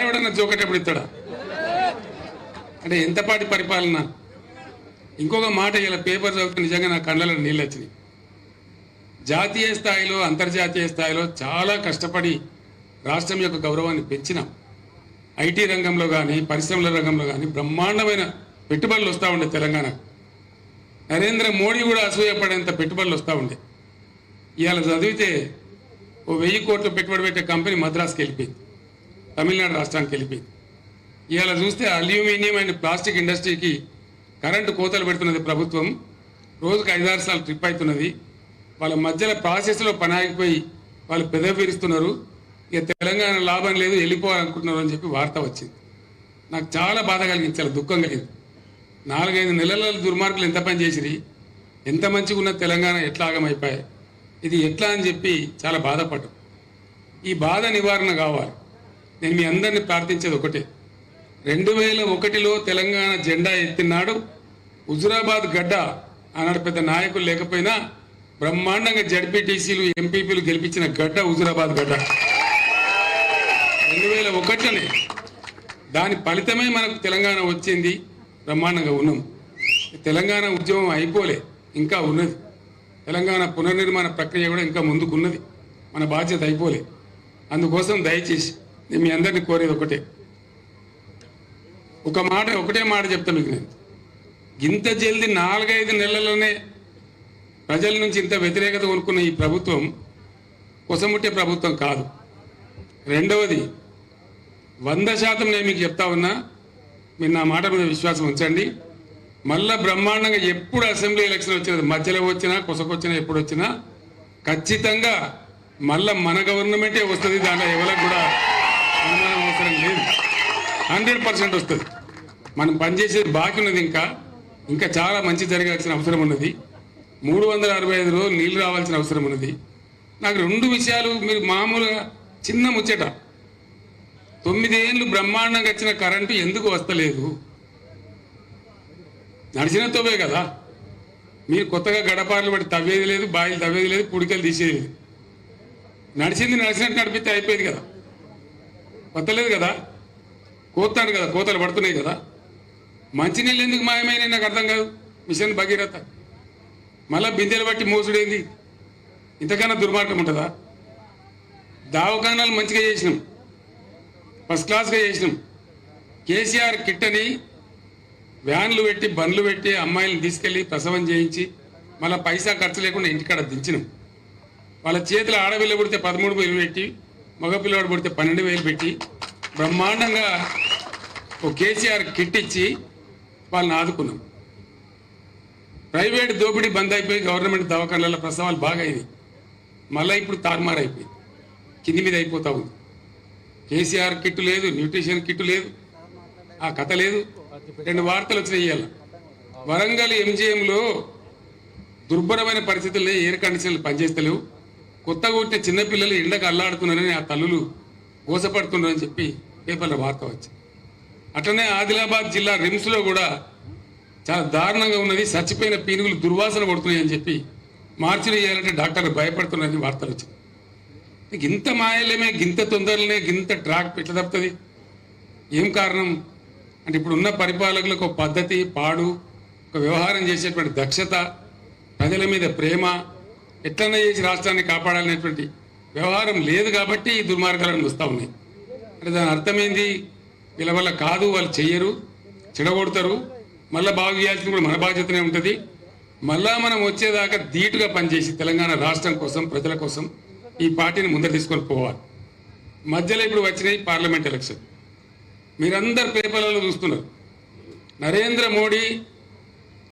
ఎవడన్నా జోకటప్పుడు ఇస్తాడా? అంటే ఎంతపాటి పరిపాలన? ఇంకొక మాట ఇలా పేపర్ చదివితే నిజంగా నా కళ్ళలో నీళ్ళు వచ్చినాయి. జాతీయ స్థాయిలో అంతర్జాతీయ స్థాయిలో చాలా కష్టపడి రాష్ట్రం యొక్క గౌరవాన్ని పెంచినాం. ఐటీ రంగంలో కానీ పరిశ్రమల రంగంలో కానీ బ్రహ్మాండమైన పెట్టుబడులు వస్తూ ఉండే తెలంగాణకు నరేంద్ర మోడీ కూడా అసూయపడేంత పెట్టుబడులు వస్తూ ఉండే. ఇవాళ చదివితే ఓ వెయ్యి కోట్లు పెట్టుబడి పెట్టే కంపెనీ మద్రాసుకి వెళ్ళిపోయింది తమిళనాడు రాష్ట్రానికి వెళ్ళిపోయింది ఇవాళ చూస్తే అల్యూమినియం అండ్ ప్లాస్టిక్ ఇండస్ట్రీకి కరెంటు కోతలు పెడుతున్నది ప్రభుత్వం. రోజుకు ఐదారు సార్లు ట్రిప్ అవుతున్నది వాళ్ళ మధ్యలో ప్రాసెస్లో పని ఆగిపోయి వాళ్ళు పెదవిరుస్తున్నారు. ఇక తెలంగాణ లాభం లేదు వెళ్ళిపోవాలనుకుంటున్నారు అని చెప్పి వార్త వచ్చింది. నాకు చాలా బాధ కలిగింది చాలా దుఃఖం కలిగింది. నాలుగైదు నెలల దుర్మార్గులు ఎంత పని చేసిరి? ఎంత మంచిగా ఉన్న తెలంగాణ ఎట్లా ఆగమైపోయాయి ఇది ఎట్లా అని చెప్పి చాలా బాధపడ్డాం. ఈ బాధ నివారణ కావాలి. నేను మీ అందరిని ప్రార్థించేది ఒకటే. రెండు వేల ఒకటిలో తెలంగాణ జెండా ఎత్తినాడు. హుజురాబాద్ గడ్డ ఆనాడు పెద్ద నాయకులు లేకపోయినా బ్రహ్మాండంగా జడ్పీటీసీలు ఎంపీపీలు గెలిపించిన గడ్డ హుజురాబాద్ గడ్డ. రెండు వేల ఒకటిలోనే దాని ఫలితమే మనకు తెలంగాణ వచ్చింది. బ్రహ్మాండంగా ఉన్నాం. తెలంగాణ ఉద్యమం అయిపోలే ఇంకా ఉన్నది. తెలంగాణ పునర్నిర్మాణ ప్రక్రియ కూడా ఇంకా ముందుకున్నది. మన బాధ్యత అయిపోలే. అందుకోసం దయచేసి నేను మీ అందరినీ కోరేది ఒకటే. ఒక మాట ఒకటే మాట చెప్తాను మీకు నేను. ఇంత జల్ది నాలుగైదు నెలల్లోనే ప్రజల నుంచి ఇంత వ్యతిరేకత కొనుక్కున్న ఈ ప్రభుత్వం కొసముట్టే ప్రభుత్వం కాదు. రెండవది వంద శాతం నేను మీకు చెప్తా ఉన్నా మీరు నా మాట మీద విశ్వాసం ఉంచండి. మళ్ళా బ్రహ్మాండంగా ఎప్పుడు అసెంబ్లీ ఎలక్షన్ వచ్చినది మధ్యలో వచ్చినా కొసకొచ్చినా ఎప్పుడు వచ్చినా ఖచ్చితంగా మళ్ళా మన గవర్నమెంటే వస్తుంది దాంట్లో ఎవరికి కూడా అనుమానం అవసరం లేదు. హండ్రెడ్ పర్సెంట్ వస్తుంది. మనం పనిచేసేది బాకీ ఉన్నది ఇంకా. ఇంకా చాలా మంచి జరగాల్సిన అవసరం ఉన్నది. మూడు వందల అరవై ఐదు రోజులు నీళ్ళు రావాల్సిన అవసరం ఉన్నది. నాకు రెండు విషయాలు మీరు మామూలుగా చిన్న ముచ్చట. తొమ్మిదేళ్ళు బ్రహ్మాండంగా వచ్చిన కరెంటు ఎందుకు వస్తలేదు? నడిచిన తోవే కదా. మీరు కొత్తగా గడపార్లు పడి తవ్వేది లేదు బాయిలు తవ్వేది లేదు పుడికలు తీసేది లేదు. నడిచింది నడిచినట్టు నడిపితే అయిపోయేది కదా. పత్తలేదు కదా? కోతాడు కదా కోతలు పడుతున్నాయి కదా? మంచినీళ్ళు ఎందుకు మాయమైన నాకు అర్థం కాదు. మిషన్ భగీరథ. మళ్ళా బిందెలు బట్టి మోసుడేంది? ఇంతకన్నా దుర్మార్గం ఉంటుందా? దావకానాలు మంచిగా చేసినాం. ఫస్ట్ క్లాస్గా చేసినాం. కేసీఆర్ కిట్టని వ్యాన్లు పెట్టి బండ్లు పెట్టి అమ్మాయిలను తీసుకెళ్ళి ప్రసవం చేయించి మళ్ళీ పైసా ఖర్చు లేకుండా ఇంటికాడ దించినాం. వాళ్ళ చేతిలో ఆడపిల్ల పుడితే పదమూడు వేలు పెట్టి మగ పిల్లవాడు పుడితే పన్నెండు వేలు పెట్టి బ్రహ్మాండంగా ఒక కేసీఆర్ కిట్ ఇచ్చి వాళ్ళని ఆదుకున్నాం. ప్రైవేట్ దోపిడీ బంద్ అయిపోయి గవర్నమెంట్ దవాఖానాల ప్రసవాలు బాగా అయింది మళ్ళీ ఇప్పుడు తారుమారు అయిపోయింది. కింది మీద అయిపోతా ఉంది. కేసీఆర్ కిట్ లేదు న్యూట్రిషన్ కిట్ లేదు ఆ కథ లేదు. రెండు వార్తలు వచ్చినాయి ఇవాళ వరంగల్ ఎంజిఎంలో దుర్భరమైన పరిస్థితుల్లో ఎయిర్ కండిషన్లు పనిచేస్తలేవు. కొత్తగా పుట్టిన చిన్నపిల్లలు ఎండకు అల్లాడుతున్నారని ఆ తల్లులు మోసపడుతున్నారని చెప్పి పేపర్లో వార్త వచ్చింది. అట్లనే ఆదిలాబాద్ జిల్లా రిమ్స్లో కూడా చాలా దారుణంగా ఉన్నది. చచ్చిపోయిన పీనుగులు దుర్వాసన పడుతున్నాయని చెప్పి మార్చిలు చేయాలంటే డాక్టర్లు భయపడుతున్నారని వార్తలు వచ్చింది. ఇంత మాయలేమే గింత తొందరలనే గింత ట్రాక్ ఎట్లా తప్పుతుంది? ఏం కారణం? అంటే ఇప్పుడు ఉన్న పరిపాలకులకు ఒక పద్ధతి పాడు ఒక వ్యవహారం చేసేటువంటి దక్షత ప్రజల మీద ప్రేమ ఎట్లన్నా చేసి రాష్ట్రాన్ని కాపాడాలనేటువంటి వ్యవహారం లేదు కాబట్టి ఈ దుర్మార్గాలను వస్తూ ఉన్నాయి. అంటే దాని అర్థమైంది? వీళ్ళ వల్ల కాదు వాళ్ళు చెయ్యరు చెడగొడతారు. మళ్ళీ బాగు చేయాల్సింది కూడా మన బాధ్యతనే ఉంటుంది. మళ్ళా మనం వచ్చేదాకా ధీటుగా పనిచేసి తెలంగాణ రాష్ట్రం కోసం ప్రజల కోసం ఈ పార్టీని ముందర తీసుకొని పోవాలి. మధ్యలో ఇప్పుడు వచ్చినాయి పార్లమెంట్ ఎలక్షన్. మీరందరు పేపర్లలో చూస్తున్నారు. నరేంద్ర మోడీ